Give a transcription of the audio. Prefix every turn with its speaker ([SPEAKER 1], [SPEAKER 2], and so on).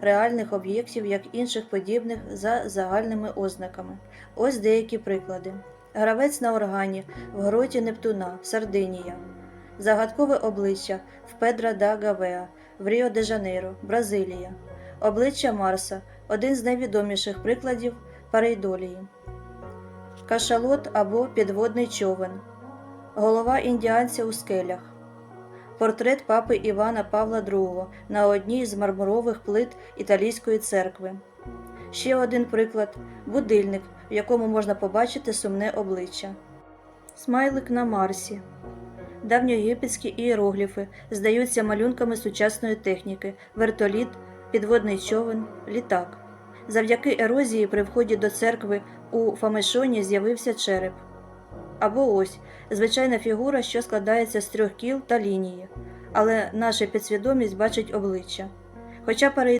[SPEAKER 1] реальних об'єктів як інших подібних за загальними ознаками. Ось деякі приклади. Гравець на органі в гроті Нептуна, Сардинія. Загадкове обличчя в Педра да Гавеа в Ріо де Жанейро, Бразилія. Обличчя Марса один з найвідоміших прикладів парейдолії. Кашалот або підводний човен. Голова індіанця у скелях. Портрет папи Івана Павла II на одній з мармурових плит італійської церкви. Ще один приклад будильник, в якому можна побачити сумне обличчя. Смайлик на Марсі. Давньоєгипетські ієрогліфи здаються малюнками сучасної техніки, вертоліт, підводний човен, літак. Завдяки ерозії при вході до церкви у Фамешоні з'явився череп. Або ось звичайна фігура, що складається з трьох кіл та лінії, але наша підсвідомість бачить обличчя. Хоча